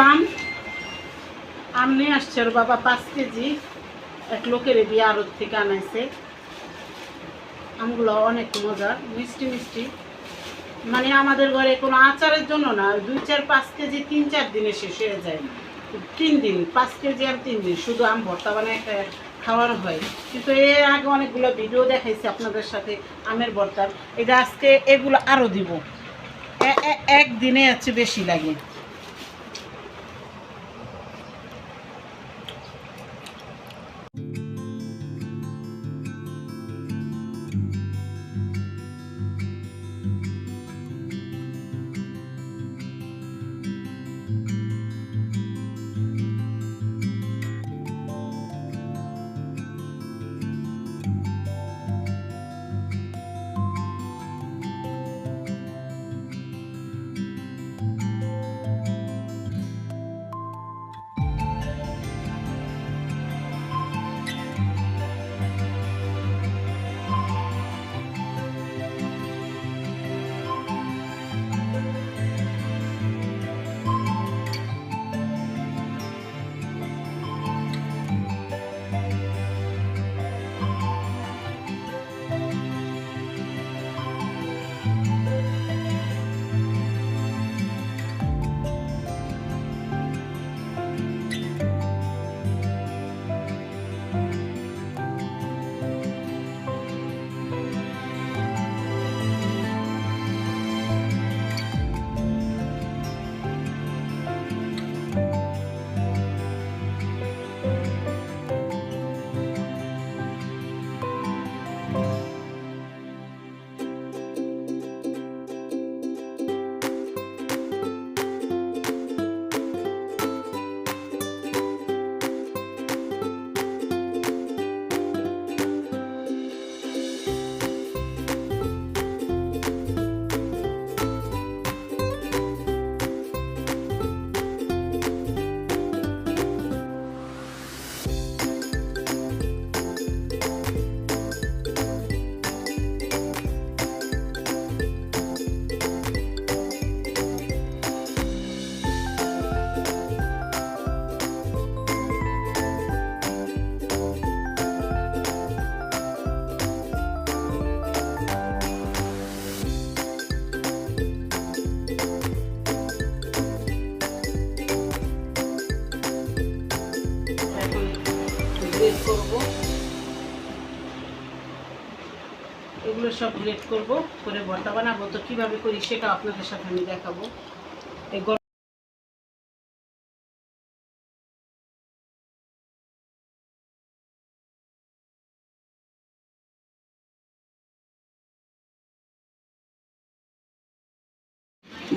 আম আম নিয়ে আসছে ওর বাবা পাঁচ কেজি। এক লোকের দিয়ে আড়ত থেকে আনাইছে। আমগুলো অনেক মজার, মিষ্টি মিষ্টি। মানে আমাদের ঘরে কোনো আচারের জন্য না, দুই, চার, পাঁচ কেজি তিন, চার দিনে শেষ হয়ে যায়। তিন দিন, পাঁচ কেজি আর তিন দিন, শুধু আম ভর্তা বানায় খা- খাওয়ানো হয়। কিন্তু এর আগে অনেকগুলো ভিডিও দেখাইছি আপনাদের সাথে আমের ভর্তার। এটা আজকে এগুলো আরও দিব। একদিনে হচ্ছে বেশি লাগে। গ্রেড করব। এগুলো সব গ্রেড করব, করে ভর্তা বানাবো। তো কীভাবে করি সেটা আপনাদের সাথে আমি দেখাবো। এই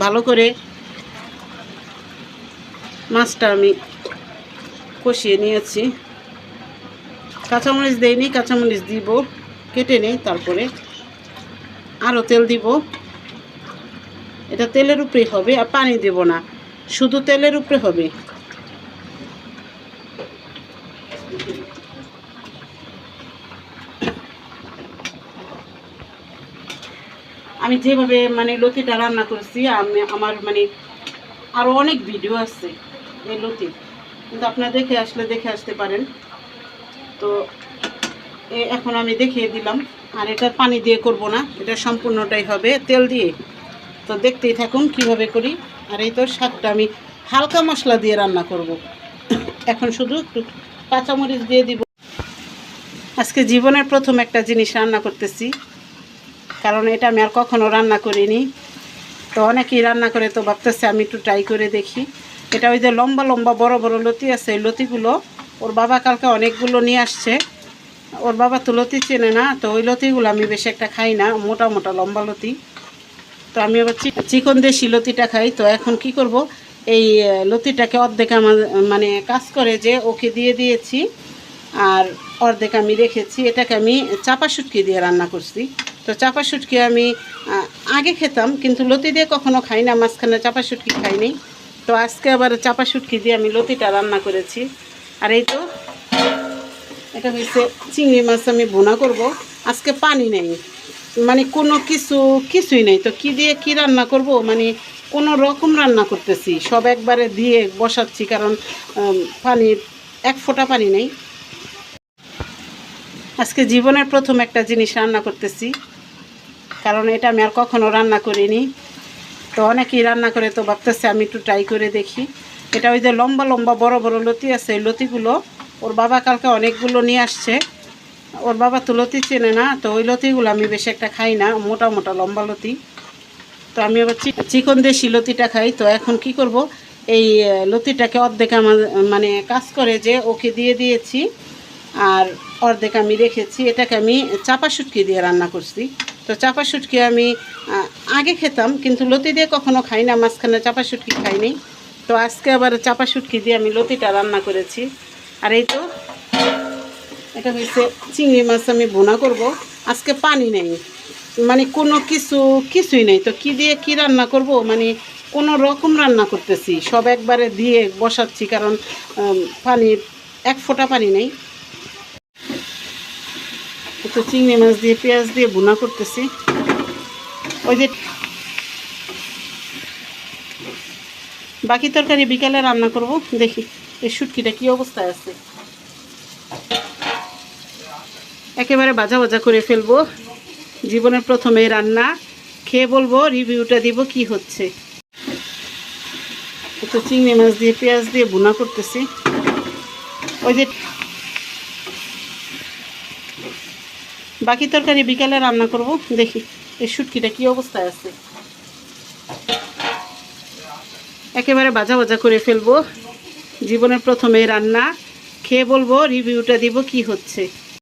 ভালো করে মাছটা আমি কষিয়ে নিয়েছি। কাঁচামরিচ দেইনি, কাঁচামরিচ দিব, কেটে নেই, তারপরে আরও তেল দিব। এটা তেলের উপরে হবে, আর পানি দেব না, শুধু তেলের উপরে হবে। আমি যেভাবে মানে লতিটা রান্না করছি, আমি আমার মানে আরও অনেক ভিডিও আছে এই লতি কিন্তু আপনারা দেখে আসলে, দেখে আসতে পারেন। তো এখন আমি দেখিয়ে দিলাম। আর এটা পানি দিয়ে করব না, এটা সম্পূর্ণটাই হবে তেল দিয়ে। তো দেখতেই থাকুন কীভাবে করি। আর এই তো শাকটা আমি হালকা মশলা দিয়ে রান্না করব। এখন শুধু একটু কাঁচামরিচ দিয়ে দিব। আজকে জীবনের প্রথম একটা জিনিস রান্না করতেছি, কারণ এটা আমি আর কখনও রান্না করিনি। তো অনেকেই রান্না করে তো ভাবতেছে আমি একটু ট্রাই করে দেখি। এটা ওই যে লম্বা লম্বা বড় বড় লতি আছে এই লতিগুলো ওর বাবা কালকে অনেকগুলো নিয়ে আসছে। ওর বাবা তো লতি চেনে না, তো ওই লতিগুলো আমি বেশি একটা খাই না, মোটা মোটা লম্বা লতি। তো আমি আবার চিকন দেশি লতিটা খাই, তো এখন কি করব, এই লতিটাকে অর্ধেক আমার মানে কাজ করে যে ওকে দিয়ে দিয়েছি, আর অর্ধেক আমি রেখেছি, এটাকে আমি চাপা শুটকি দিয়ে রান্না করছি। তো চাপা শুটকি আমি আগে খেতাম, কিন্তু লতি দিয়ে কখনো খাই না, মাঝখানে চাপা শুটকি খাইনি। তো আজকে আবার চাপা শুটকি দিয়ে আমি লতিটা রান্না করেছি। আর এই তো, এটা হচ্ছে চিংড়ি মাছ আমি ভুনা করব। আজকে পানি নেই। মানে কোনো কিছু, কিছুই নেই। তো কি দিয়ে কি রান্না করব? মানে কোনো রকম রান্না করতেছি। সব একবারে দিয়ে বসাচ্ছি কারণ পানির এক ফোঁটা পানি নেই। আজকে জীবনের প্রথম একটা জিনিস রান্না করতেছি। কারণ এটা আমি আর কখনো রান্না করিনি। তো অনেকেই রান্না করে তো ভাবতেছে আমি একটু ট্রাই করে দেখি। এটা ওই যে লম্বা লম্বা বড় বড় লতি আছে লতিগুলো ওর বাবা কালকে অনেকগুলো নিয়ে আসছে। ওর বাবা তো লতি চেনে না, তো ওই লতিগুলো আমি বেশি একটা খাই না, মোটা মোটা লম্বা লতি। তো আমি আবার চিকন দেশি লতিটা খাই, তো এখন কি করব, এই লতিটাকে অর্ধেক আমার মানে কাজ করে যে ওকে দিয়ে দিয়েছি, আর অর্ধেক আমি রেখেছি। এটাকে আমি চাপা শুটকি দিয়ে রান্না করছি। তো চাপা শুটকি আমি আগে খেতাম, কিন্তু লতি দিয়ে কখনো খাই না, মাঝখানে চাপা শুটকি খাইনি। তো আজকে আবার চাপা শুটকি দিয়ে আমি লতিটা রান্না করেছি। আর এই তো, এটা হচ্ছে চিংড়ি মাছ আমি বোনা করব। আজকে পানি নেই। মানে কোনো কিছু, কিছুই নেই। তো কি দিয়ে কি রান্না করব? মানে কোনো রকম রান্না করতেছি। সব একবারে দিয়ে বসাচ্ছি কারণ পানির এক ফোঁটা পানি নেই। তো চিংড়ি মাছ দিয়ে, পেঁয়াজ দিয়ে বোনা করতেছি। ওই যে বাকি তরকারি বিকালে রান্না করব। দেখি, এই শুটকিটা কি অবস্থায় আছে? একেবারে ভাজা ভাজা করে ফেলব। জীবনের প্রথমে রান্না। খেয়ে বলব, রিভিউটা দিব কি হচ্ছে। তো চিংড়ি মাছ দিয়ে, পেঁয়াজ দিয়ে বোনা করতেছি। ওই যে বাকি তরকারি বিকালে রান্না করব। দেখি, এই শুটকিটা কি অবস্থায় আছে? একেবারে বাজা বাজা করে ফেলব। জীবনের প্রথমে রান্না খেয়ে বলব রিভিউটা দিব কি হচ্ছে।